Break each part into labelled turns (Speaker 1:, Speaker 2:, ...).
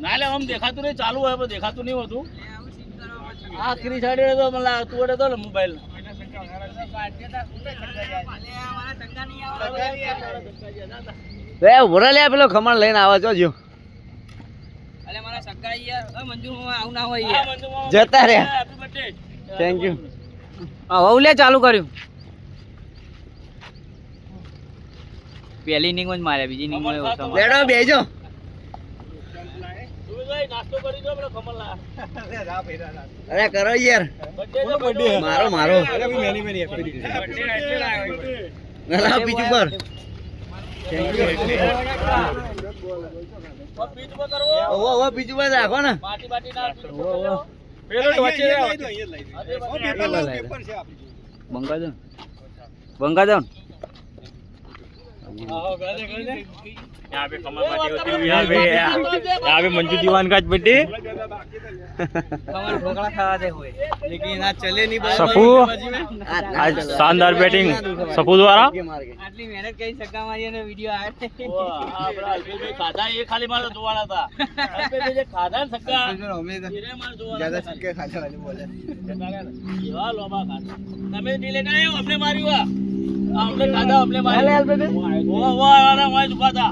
Speaker 1: ના એટલે આમ દેખાતું નહીં ચાલુ હોય પણ દેખાતું નહીં હોતું. આખરી સાઈડે તો મને તું તો મોબાઈલ
Speaker 2: લે પેલો ખમણ લઈને આવે છો જો. જતા રે થેન્ક યુ
Speaker 3: હવે લે ચાલુ કર્યું. પહેલી ઇનિંગમાં જ માર્યા બીજી ઇનિંગમાં ઓછા માર્યા.
Speaker 2: લેડો બેજો.
Speaker 1: નાસ્તો કરી દો પેલો કમલ
Speaker 2: અરે કરો યાર. મારો મારો. ના બીજું પર
Speaker 1: પીચ પર કરવો
Speaker 2: ઓવો ઓવો બીજું પર રાખો ને.
Speaker 1: પાટી બાટી ના
Speaker 3: બંગા દો બંગા દો
Speaker 1: यहाँ पे कमल पार्टी होती हुई यहाँ पे यहाँ पे मंजू दीवान का बर्थडे
Speaker 3: કમર ઢોકળા ખાવા દે હોય
Speaker 2: લેકિન આ ચલે નહીં
Speaker 1: સફુ आज शानदार बैटिंग सपू द्वारा
Speaker 3: આટલી મહેનત કરી સક્કા મારી અને વિડિયો આવે
Speaker 1: ખાધા એ ખાલી મારે જોવાના હતા અલ્પેશભાઈ જે ખાધા ને સક્કા એને મારે જોવાના હતા ખાલી.
Speaker 2: ખાધા વાલી બોલે
Speaker 1: એવા લોબા ખાધા તમે ડીલે ના આવ્યો અમને માર્યું આ. આ અમને ખાધા અમને માર્યું ઓવા ઓવા વાળા વાય દુખા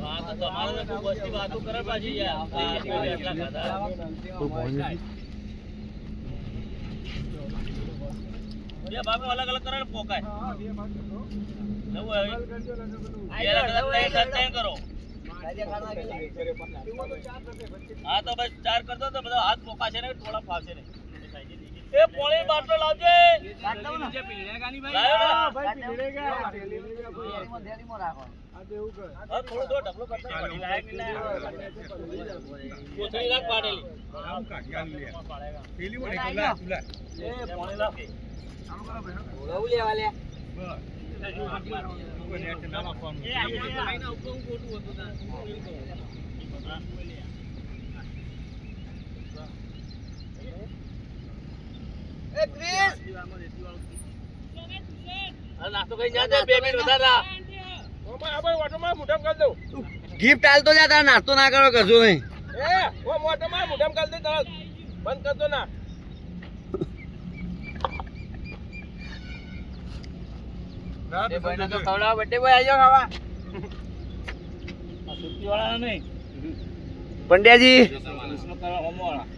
Speaker 1: ના ના અમને અમને ઓવા, આ કાલ કીધું તું આવા પાછી અલગ અલગ કરે ને પોકાય. કરો. હા તો બસ ચાર કરતો તો બધા હાથ પોકાશે ને થોડા ફાવશે ને એ પોણી બાટલો લાવજે. લાવ્યો ને? હા, થોડું થોડું ઢગલો કરતો. વળી લાયક નહીં. કોથળી રાખ પાડેલી. એ પોણી લાવ. એ આઈના ઉપર હું ખોટું હતું તાર. હા, નાસ્તો કરી જા દે, બે મિનિટ વધારે રાખ.
Speaker 2: ગિફ્ટ આલતો જા તારા નાસ્તો ના કરો કશું નહીં
Speaker 1: આ સુરતીવાળાના નહીં.
Speaker 2: પંડ્યાજી
Speaker 1: કૃષ્ણ કરવા હોમવાળા.
Speaker 2: ના ના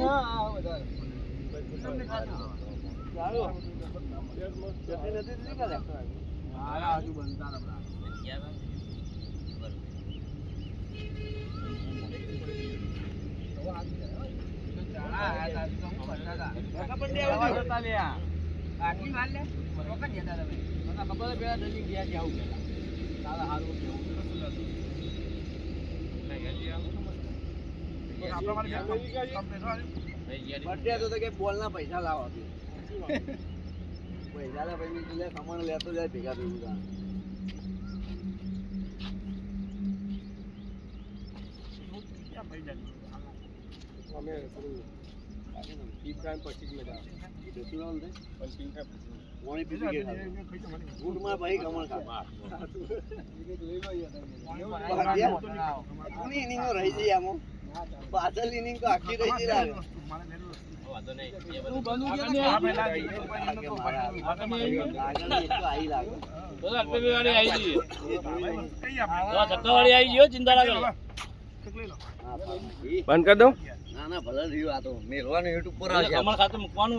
Speaker 2: હોના દાદા બીજી ડેલી ઓમ નમ પડી ચાલો ચટણી નથી દીધી કાલે? કાકા પંડ્યા આવજો. પંડ્યા તો તો કે બોલના પૈસા લાવો પૈસા લે ભાઈ કમાણ લેતો જાય ભેગા ભેગું તાણ. બેસી રહો ને. પાણી પીધી કે ખાધું? ભાઈ કમળ ખા. કોની inning રહી ગઈ આમાં? પાછળ ઇનિંગ તો આખી રહી જ
Speaker 1: તું
Speaker 2: બધું. કરો.
Speaker 4: બંધ કરી દઉં?
Speaker 5: ના ના ભલે રહ્યું આ તો. મેળવાનું યુટ્યુબ પર આવશે.
Speaker 2: કમળ ખાતું મૂકવાનું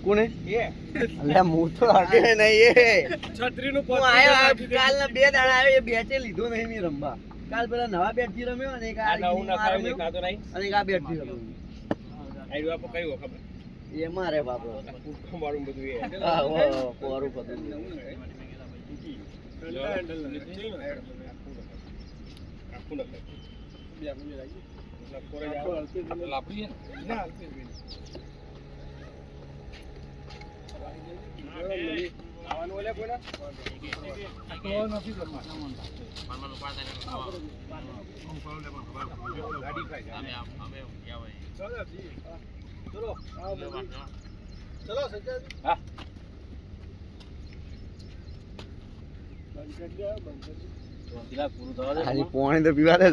Speaker 5: કોને? અલ્યા હું તો હટે નહીં એ. હું આયો આ કાલના બે દાડા આવ્યો એ બેચે લીધો નહીં મેં રમવા. કાલ પેલા નવા બેટથી રમ્યો અને એક આ રીતની માં રમ્યો અને એક આ બેટથી રમ્યો એ મારે બાપરો હા ઓ પોરું બધું
Speaker 2: પેલા પૂરું થવા દે.
Speaker 5: હાજી પોણી તો પીવા દે